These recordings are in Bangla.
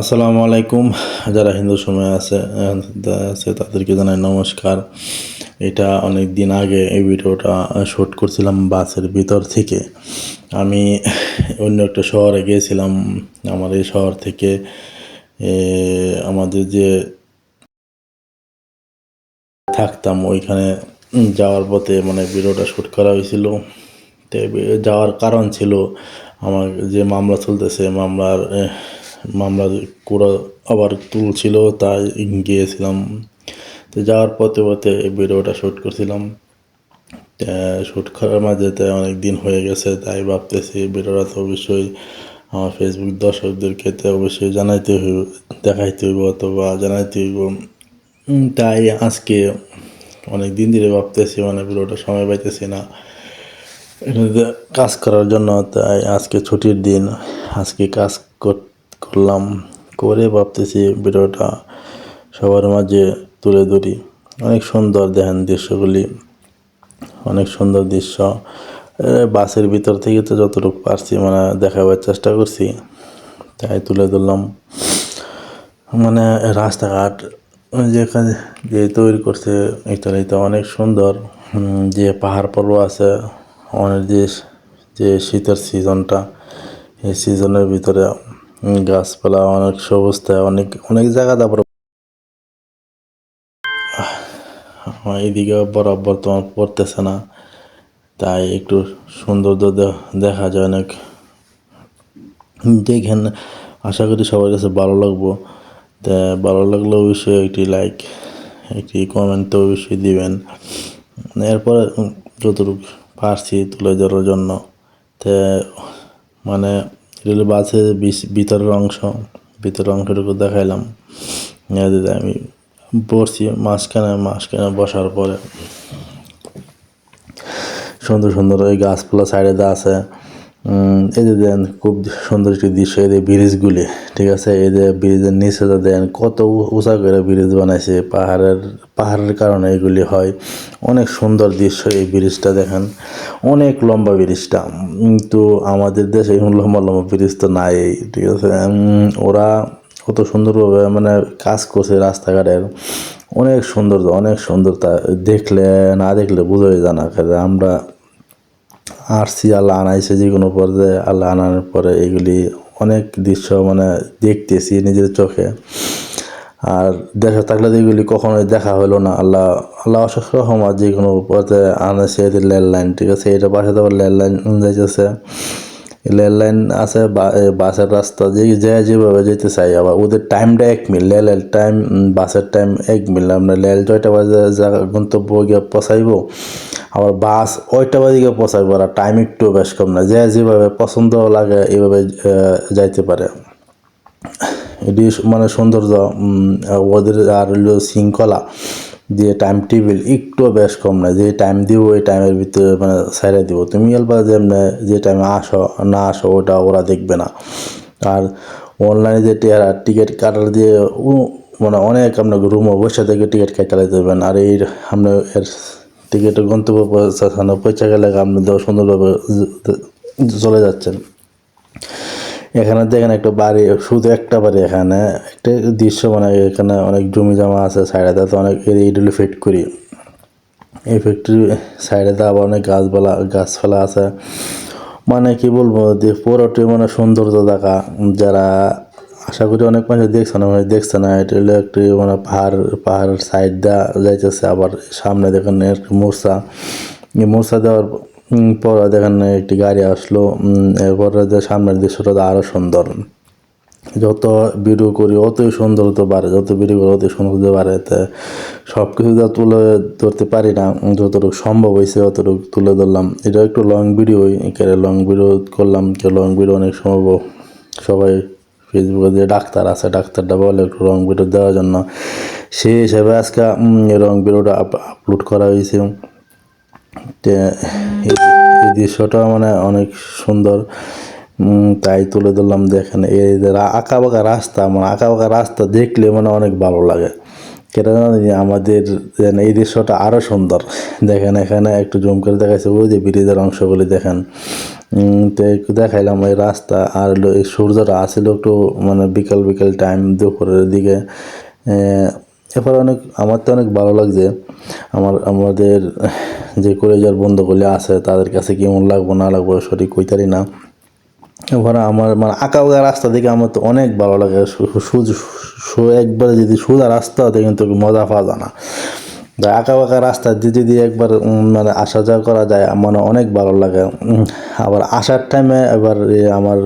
আসসালামু আলাইকুম। যারা হিন্দু সময় আছে আছে, তাদেরকে জানাই নমস্কার। এটা অনেক দিন আগে এই ভিডিওটা শ্যুট করছিলাম বাসের ভিতর থেকে। আমি অন্য একটা শহরে গিয়েছিলাম। আমার এই শহর থেকে আমাদের যে থাকতাম, ওইখানে যাওয়ার পথে মানে ভিডিওটা শ্যুট করা হয়েছিল। যাওয়ার কারণ ছিল, আমার যে মামলা চলতেছে, মামলার এ, করে আবার তুলছিল তাই গিয়েছিলাম। তো যাওয়ার পথে পথে ভিডিওটা শ্যুট করছিলাম। শ্যুট করার মাঝে তাই অনেক দিন হয়ে গেছে তাই ভাবতেছি ভিডিওটা তো অবশ্যই আমার ফেসবুক দর্শকদেরকে তো অবশ্যই জানাইতে হইব দেখাইতে হইব অথবা জানাইতে হইব। তাই আজকে অনেক দিন ধরে ভাবতেছি মানে ভিডিওটা সময় পাইতেছি না। কাজ করার জন্য তাই আজকে ছুটির দিন আজকে কাজ কর- করলাম, করে ভাবতেছি ভিডিওটা সবার মাঝে তুলে ধরি। অনেক সুন্দর দেখেন দৃশ্যগুলি, অনেক সুন্দর দৃশ্য। বাসের ভিতর থেকে তো যতটুকু পারছি মানে দেখাবার চেষ্টা করছি, তাই তুলে ধরলাম। মানে রাস্তাঘাট যেখানে যে তৈরি করছে ইতালিতে অনেক সুন্দর। যে পাহাড় পর্বত আছে, অনেক যে যে শীতের সিজনটা এই সিজনের ভিতরে গাছপালা, অনেক সবুজতা অনেক অনেক জায়গা তারপরে এইদিকে বরাবর তোমার পড়তেছে না, তাই একটু সৌন্দর্য দেখা যায় অনেক। দেখেন, আশা করি সবার কাছে ভালো লাগবো। তা ভালো লাগলে অবশ্যই একটি লাইক একটি কমেন্ট তো অবশ্যই দিবেন। এরপরে যতটুকু পারছি তুলে ধরার জন্য। তা মানে বাসের বিস- ভিতরের অংশ, ভিতরের অংশটুকু দেখাইলাম। আমি পড়ছি মাঝখানে মাঝখানে বসার পরে। সুন্দর সুন্দর ওই গাছপালা সাইডে আছে যে দেন খুব সুন্দর একটি দৃশ্য এদের ব্রিজগুলি, ঠিক আছে? যে ব্রিজের নিচে যে দেন কত উঁচা করে ব্রিজ বানাইছে, পাহাড়ের পাহাড়ের কারণে এগুলি হয়। অনেক সুন্দর দৃশ্য এই ব্রিজটা, দেখেন। অনেক লম্বা ব্রিজটা। কিন্তু আমাদের দেশে লম্বা লম্বা ব্রিজ তো নাই, ঠিক আছে? ওরা কত সুন্দরভাবে মানে কাজ করছে রাস্তাঘাটের। অনেক সুন্দর অনেক সুন্দর তা দেখলে, না দেখলে বোঝাই জানা আমরা আসছি আল্লাহ আনাইছে যে কোনো পর্যায়ে আল্লাহ আনার পরে এগুলি অনেক দৃশ্য মানে দেখতেছি নিজের চোখে। আর দেখা থাকলে তো এগুলি কখনোই দেখা হলো না। আল্লাহ আল্লাহ অশেষ রহমত যে কোনো পর্যায়ে আনাইছে এদের লেন লাইন ঠিক আছে? এটা পাশে তো আবার লেন লাইন যাইতেছে। রেল লাইন আছে বাসের রাস্তা, যে যে যেভাবে যেতে চাই। আবার ওদের টাইমটা এক মিল লেলের টাইম বাসের টাইম এক মিল আমরা লেল ছয়টা বাজে গন্তব্য গিয়ে পৌঁছাইব। আবার বাস ওইটা বাজে গিয়ে পৌঁছাইব টাইম একটু বেশ কম না। যে যেভাবে পছন্দ লাগে এইভাবে আহ, যাইতে পারে। এটি মানে সৌন্দর্য ওদের আর শৃঙ্খলা যে টাইম টেবিল একটু বেশ কম না। যে টাইম দিব ওই টাইমের ভিতরে মানে সাইডে দিব। তুমি এলবা যেমনি যে টাইমে আসো না আসো ওটা ওরা দেখবে না। আর অনলাইনে যে টিকিট কাটার দিয়ে মানে অনেক আপনার রুমে বসে থেকে টিকিট কেটে দেবেন আর এই আপনার এর টিকিটের গন্তব্য পৌঁছানো পৌঁছে গেলে আপনি সুন্দরভাবে চলে যাচ্ছেন। এখানে দেখেন একটা বাড়ি, শুধু একটা বাড়ি এখানে। একটা দৃশ্য মানে এখানে অনেক জমি জমা আছে, সাইডে তো অনেক ইডুলি ফিট করি এই ফ্যাক্টরি সাইডে তো আবার অনেক গাছপালা গাছপালা আছে। মানে কি বলব পুরোটি মানে সৌন্দর্য দেখা। যারা আশা করি অনেক মানুষ দেখছে না মানে দেখছে না। এটা হলো একটি মানে পাহাড়, পাহাড়ের সাইড দেওয়া যাইতেছে, আবার সামনে দেখেন একটি মূর্ছা এই মূর্ছা দেওয়ার পর দেখেন একটি গাড়ি আসলো এরপরে সামনের দৃশ্যটা আরও সুন্দর। যত ভিডিও করি, অতই সুন্দর হতে পারে, যত ভিডিও করি, অতই সুন্দর হতে পারে। তা সব কিছু যা তুলে ধরতে পারি না, যতটুকু সম্ভব হয়েছে, অতটুকু তুলে ধরলাম। এটা একটু লং ভিডিও এখানে লং ভিডিও করলাম লং ভিডিও অনেক সম্ভব, সবাই ফেসবুকে যে ডাক্তার আছে, ডাক্তারটা বলে একটু রং ভিডিও দেওয়ার জন্য। সেই হিসাবে আজকে রং ভিডিওটা আপলোড করা হয়েছে। এই দৃশ্যটা মানে অনেক সুন্দর। তাই তুলে ধরলাম, দেখেন, এই আঁকা বাঁকা রাস্তা মানে আঁকা বাঁকা রাস্তা দেখলে মানে অনেক ভালো লাগে। কেন আমাদের এই দৃশ্যটা আরও সুন্দর। দেখেন, এখানে একটু জুম করে দেখাচ্ছে ওই যে ব্রিজের অংশগুলি, দেখেন। তো দেখাইলাম এই রাস্তা আর এই সূর্যটা আসছিল একটু মানে বিকাল বিকাল টাইম দুপুরের দিকে। এরপর অনেক, আমার তো অনেক ভালো লাগছে। আমার, আমাদের যে কলেজের বন্ধুগুলি আছে, তাদের কাছে কেমন লাগবো, না লাগবো সঠিক কইতারি না। ওখানে আমার মানে আঁকা বাঁকা রাস্তা দেখে আমার তো অনেক ভালো লাগে। একবারে যদি সোজা রাস্তা হতে কিন্তু মজা যায় না। আঁকা বাঁকা রাস্তা দিয়ে যদি একবার মানে আসা যাওয়া করা যায় মানে অনেক ভালো লাগে। আবার আসার টাইমে এবার আমার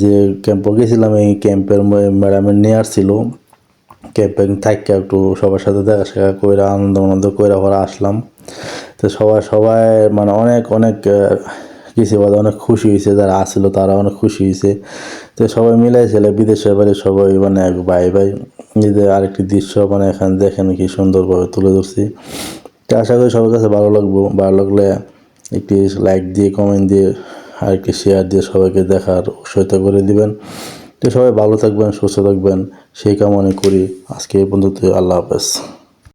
যে ক্যাম্পে গেছিলাম এই ক্যাম্পের ম্যাডামের নিয়ে আসছিল ক্যাম্পে থাকতে একটু সবার সাথে দেখা সাক্ষা কইরা আনন্দ আনন্দ কইরা পরে আসলাম। তো সবাই সবাই মানে অনেক অনেক আহ, কিছু বাদে অনেক খুশি হয়েছে যারা আসছিল তারা অনেক খুশি হয়েছে তো সবাই মিলাইছিল বিদেশে বাড়ি সবাই মানে ভাই ভাই। নিজেদের আরেকটি দৃশ্য মানে এখানে দেখেন কি সুন্দরভাবে তুলে ধরছি। তো আশা করি সবার কাছে ভালো লাগবো। ভালো লাগলে একটি লাইক দিয়ে কমেন্ট দিয়ে আর একটি শেয়ার দিয়ে সবাইকে দেখার উৎসাহিত করে দিবেন। তো সবাই ভালো থাকবেন, সুস্থ থাকবেন। সেই কামনা করি। আজকে এই পর্যন্ত আল্লাহ হাফেজ।